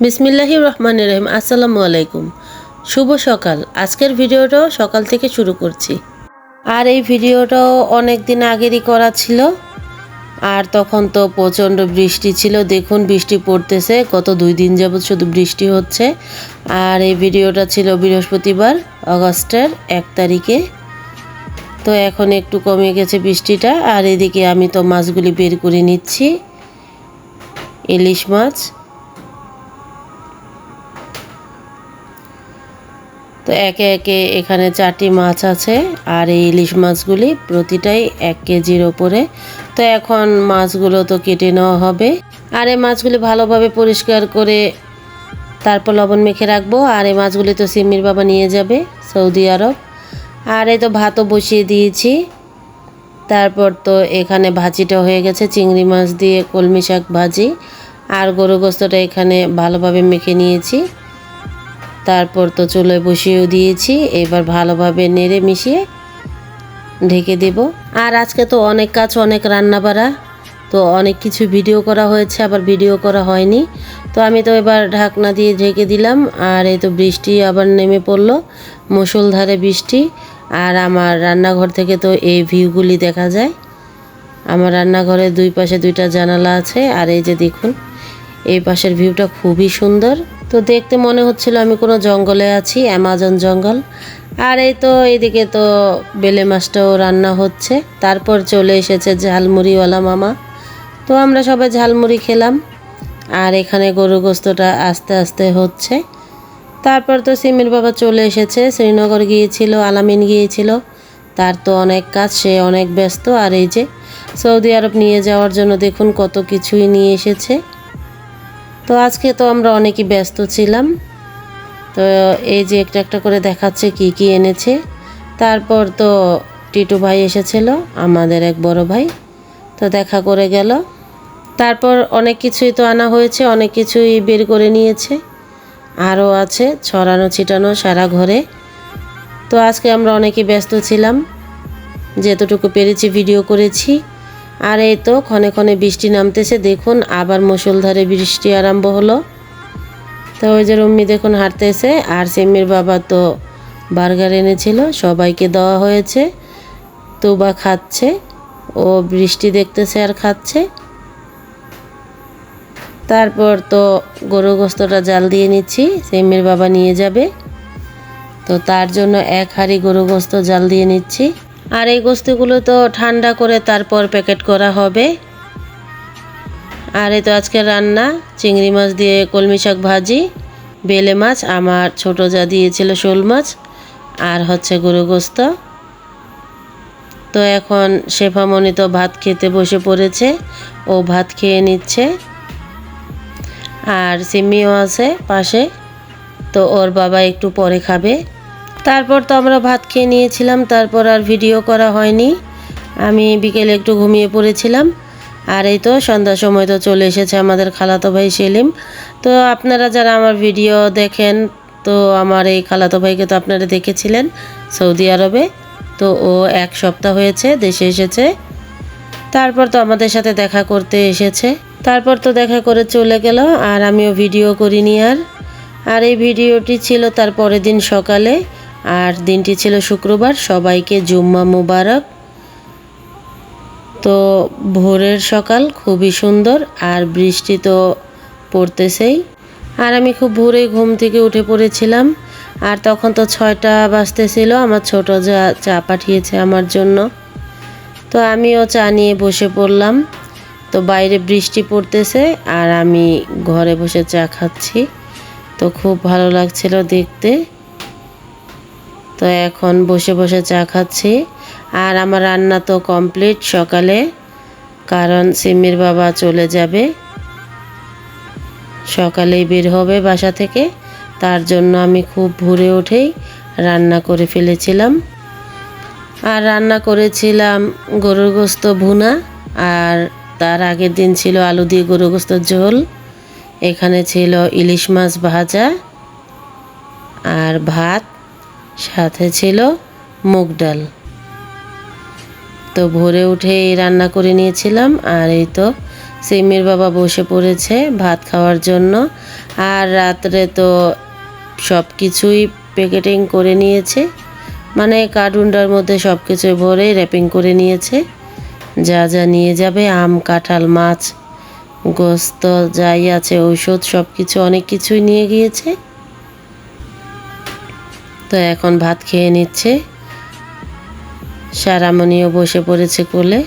বিসমিল্লাহির রহমান রহিম, আসসালামু আলাইকুম। শুভ সকাল। আজকের ভিডিওটাও সকাল থেকে শুরু করছি। আর এই ভিডিওটাও অনেক দিন আগেরই করা ছিল। আর তখন তো প্রচণ্ড বৃষ্টি ছিল। দেখুন, বৃষ্টি পড়তেছে। গত দুই দিন যাবৎ শুধু বৃষ্টি হচ্ছে। আর এই ভিডিওটা ছিল বৃহস্পতিবার আগস্টের এক তারিখে। তো এখন একটু কমে গেছে বৃষ্টিটা। আর এদিকে আমি তো মাছগুলি বের করে নিচ্ছি। ইলিশ মাছ। তো একে একে এখানে চারটি মাছ আছে আর এই ইলিশ মাছগুলি প্রতিটাই এক কেজির ওপরে। তো এখন মাছগুলো তো কেটে নেওয়া হবে। আর এই মাছগুলি ভালোভাবে পরিষ্কার করে তারপর লবণ মেখে রাখব। আর এই মাছগুলি তো সিমির বাবা নিয়ে যাবে, সৌদি আরব। আর এই তো ভাতও বসিয়ে দিয়েছি। তারপর তো এখানে ভাজিটা হয়ে গেছে, চিংড়ি মাছ দিয়ে কলমি শাক ভাজি। আর গরু গোস্তটা এখানে ভালোভাবে মেখে নিয়েছি। তারপর তো চুলোয় বসিয়েও দিয়েছি, এবার ভালোভাবে নেড়ে মিশিয়ে ঢেকে দেব। আর আজকে তো অনেক কাজ, অনেক রান্না বাড়া তো অনেক কিছু ভিডিও করা হয়েছে, আবার ভিডিও করা হয়নি। তো আমি তো এবার ঢাকনা দিয়ে ঢেকে দিলাম, আর এই তো বৃষ্টি আবার নেমে পড়ল মুসলধারে বৃষ্টি। আর আমার রান্নাঘর থেকে তো এই ভিউগুলি দেখা যায়। আমার রান্নাঘরের দুই পাশে দুইটা জানালা আছে, আর এই যে দেখুন, এই পাশের ভিউটা খুবই সুন্দর। তো দেখতে মনে হচ্ছিল আমি কোনো জঙ্গলে আছি, অ্যামাজন জঙ্গল। আর এই তো এদিকে তো বেলে মাছটাও রান্না হচ্ছে। তারপর চলে এসেছে ঝালমুড়িওয়ালা মামা। তো আমরা সবাই ঝালমুড়ি খেলাম। আর এখানে গরু গোস্তটা আস্তে আস্তে হচ্ছে। তারপর তো সিমির বাবা চলে এসেছে। শ্রীনগর গিয়েছিল, আলামিন গিয়েছিল। তার তো অনেক কাজ, সে অনেক ব্যস্ত। আর এই যে সৌদি আরব নিয়ে যাওয়ার জন্য দেখুন কত কিছুই নিয়ে এসেছে। তো আজকে তো আমরা অনেকই ব্যস্ত ছিলাম। তো এই যে একটা একটা করে দেখাচ্ছে কি কি এনেছে। তারপর তো টিটু ভাই এসেছিল, আমাদের এক বড় ভাই। তো দেখা করে গেল। তারপর অনেক কিছুই তো আনা হয়েছে, অনেক কিছুই বের করে নিয়েছে। আরও আছে, ছড়ানো ছিটানো সারা ঘরে। তো আজকে আমরা অনেকেই ব্যস্ত ছিলাম। যেতটুকু পেরেছি, ভিডিও করেছি। আর এই তো ক্ষণে ক্ষণে বৃষ্টি নামতেছে, দেখুন আবার মুসলধারে বৃষ্টি আরম্ভ হলো। তো ওই যে রম্মি দেখুন হাঁটতেছে, আর সেমির বাবা তো বার্গার এনেছিল, সবাইকে দেওয়া হয়েছে, তুবা খাচ্ছে, ও বৃষ্টি দেখতেছে আর খাচ্ছে। তারপর তো গরু গোস্তটা জাল দিয়ে নিচ্ছি, সেমির বাবা নিয়ে যাবে। তো তার জন্য এক হাঁড়ি গরু গোস্ত জাল দিয়ে নিচ্ছি। আর এই গোস্তগুলো তো ঠান্ডা করে তারপর প্যাকেট করা হবে। আর এই তো আজকে রান্না, চিংড়ি মাছ দিয়ে কলমি শাক ভাজি, বেলে মাছ, আমার ছোট যা দিয়েছিল শোল মাছ, আর হচ্ছে গরু গোস্ত। তো এখন শেফামণি তো ভাত খেতে বসে পড়েছে, ও ভাত খেয়ে নিচ্ছে। আর সিমিও আছে পাশে, তো ওর বাবা একটু পরে খাবে। তারপর তো আমরা ভাত খেয়ে নিয়েছিলাম, তারপর আর ভিডিও করা হয়নি। আমি বিকেলে একটু ঘুমিয়ে পড়েছিলাম। আর এই তো সন্ধ্যার সময় তো চলে এসেছে আমাদের খালাতো ভাই সেলিম। তো আপনারা যারা আমার ভিডিও দেখেন, তো আমার এই খালাতো ভাইকে তো আপনারা দেখেছিলেন সৌদি আরবে। তো ও এক সপ্তাহ হয়েছে, দেশে এসেছে। তারপর তো আমাদের সাথে দেখা করতে এসেছে। তারপর তো দেখা করে চলে গেল, আর আমিও ভিডিও করিনি আর। আর এই ভিডিওটি ছিল তার পরের দিন সকালে। আর দিনটি ছিল শুক্রবার, সবাইকে জুম্মা মুবারক। তো ভোরের সকাল খুবই সুন্দর, আর বৃষ্টি তো পড়তেছেই। আর আমি খুব ভোরে ঘুম থেকে উঠে পড়েছিলাম, আর তখন তো ছয়টা বাজতেছিল, আমার ছোট যা, চা পাঠিয়েছে আমার জন্য। তো আমিও চা নিয়ে বসে পড়লাম। তো বাইরে বৃষ্টি পড়তেছে, আর আমি ঘরে বসে চা খাচ্ছি। তো খুব ভালো লাগছিল দেখতে। তো এখন বসে বসে চা খাচ্ছি। আর আমার রান্না তো কমপ্লিট সকালে, কারণ সিমির বাবা চলে যাবে। সকালেই বের হবে বাসা থেকে, তার জন্য আমি খুব ভোরে উঠেই রান্না করে ফেলেছিলাম। আর রান্না করেছিলাম গরুর গোস্ত ভুনা, আর তার আগের দিন ছিল আলু দিয়ে গরু গোস্তর ঝোল। এখানে ছিল ইলিশ মাছ ভাজা, আর ভাত সাথে ছিল মুগ ডাল। তো ভোরে উঠে এই রান্না করে নিয়েছিলাম, আর এই তো সিমির বাবা বসে পড়েছে ভাত খাওয়ার জন্য, আর রাত্রে তো সব কিছুই প্যাকেটিং করে নিয়েছে মানে কার্টুনটার মধ্যে সব কিছু ভরে র্যাপিং করে নিয়েছে। যা যা নিয়ে যাবে, আম, কাঁঠাল, মাছ, গোস্ত, যাই আছে, ঔষধ, সব কিছু অনেক কিছুই নিয়ে গিয়েছে। তো এখন ভাত খেয়ে নিচ্ছে। সারামণিও বসে পড়েছে কোলে।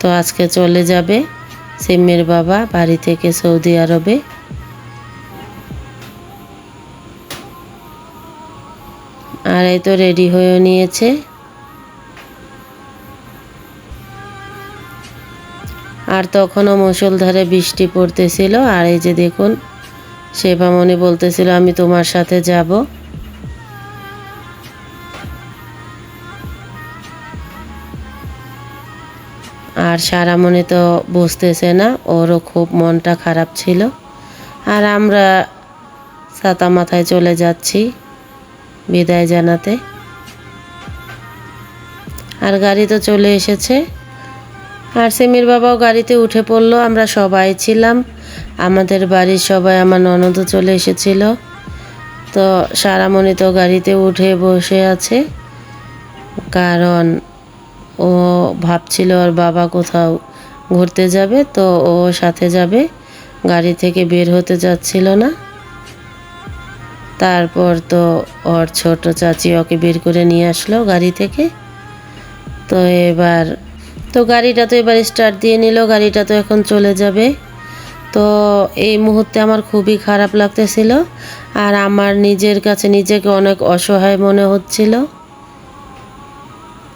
তো আজকে চলে যাবে সিমের বাবা বাড়ি থেকে সৌদি আরবে। আর এই তো রেডি হয়ে নিয়েছে। আর তখনও মুসলধারে বৃষ্টি পড়তেছিল। আর এই যে দেখুন শেফামণি বলতেছিল, আমি তোমার সাথে যাব। আর সারামণি তো বুঝতেছে না, ওরও খুব মনটা খারাপ ছিল। আর আমরা ছাতা মাথায় চলে যাচ্ছি বিদায় জানাতে। আর গাড়ি তো চলে এসেছে। আর সিমির বাবাও গাড়িতে উঠে পড়ল, আমরা সবাই ছিলাম। আমাদের বাড়ির সবাই আমার ননদও চলে এসেছিল। তো সারামণি তো গাড়িতে উঠে বসে আছে। কারণ ও ভাবছিল ওর বাবা কোথাও ঘুরতে যাবে, তো ও সাথে যাবে। গাড়ি থেকে বের হতে যাচ্ছিল না। তারপর তো ওর ছোট চাচি ওকে বের করে নিয়ে আসলো গাড়ি থেকে। তো এবার, তো গাড়িটা তো এবার স্টার্ট দিয়ে নিল, গাড়িটা তো এখন চলে যাবে। তো এই মুহূর্তে আমার খুবই খারাপ লাগতেছিল আর আমার নিজের কাছে নিজেকে অনেক অসহায় মনে হচ্ছিল।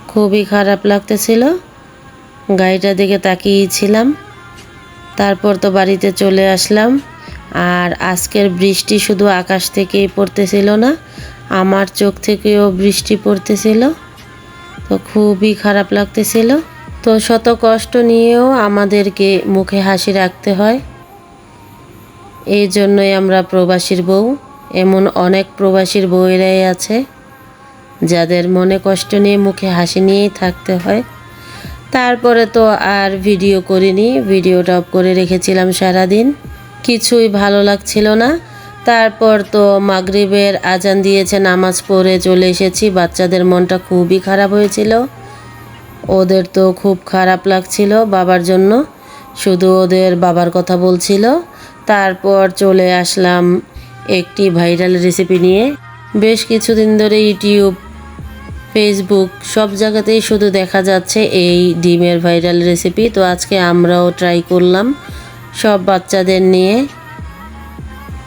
খুবই খারাপ লাগতেছিল। গাড়িটার দিকে তাকিয়েছিলাম তারপর তো বাড়িতে চলে আসলাম। আর আজকের বৃষ্টি শুধু আকাশ থেকেই পড়তেছিল না, আমার চোখ থেকেও বৃষ্টি পড়তেছিল। তো খুবই খারাপ লাগতেছিল। তো শত কষ্ট নিয়েও আমাদেরকে মুখে হাসি রাখতে হয়। এই জন্যই আমরা প্রবাসীর বউ। এমন অনেক প্রবাসীর বউয়েরাই আছে, যাদের মনে কষ্ট নিয়ে মুখে হাসি নিয়েই থাকতে হয়। তারপরে তো আর ভিডিও করিনি ভিডিওটা অফ করে রেখেছিলাম সারাদিন। কিছুই ভালো লাগছিল না। তারপর তো মাগরিবের আজান দিয়েছে, নামাজ পড়ে চলে এসেছি। বাচ্চাদের মনটা খুবই খারাপ হয়েছিল। ওদের তো খুব খারাপ লাগছিল বাবার জন্য। শুধু ওদের বাবার কথা বলছিল। তারপর চলে আসলাম একটি ভাইরাল রেসিপি নিয়ে। বেশ কিছুদিন ধরে ইউটিউব ফেসবুক সব জায়গাতেই শুধু দেখা যাচ্ছে এই ডিমের ভাইরাল রেসিপি তো আজকে আমরাও ট্রাই করলাম সব বাচ্চাদের নিয়ে।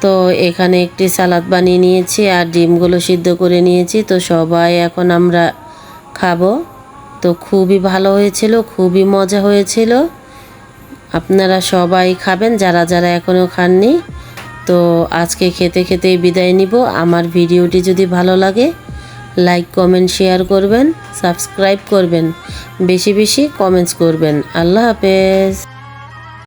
তো এখানে একটি সালাদ বানিয়ে নিয়েছি আর ডিমগুলো সিদ্ধ করে নিয়েছি। তো সবাই এখন আমরা খাব। তো খুবই ভালো হয়েছিল, খুবই মজা হয়েছিল। আপনারা সবাই খাবেন, যারা যারা এখনও খাননি। তো আজকে খেতে খেতেই বিদায় নিব। আমার ভিডিওটি যদি ভালো লাগে, লাইক, কমেন্ট, শেয়ার করবেন, সাবস্ক্রাইব করবেন, বেশি বেশি কমেন্টস করবেন। আল্লাহ হাফেজ।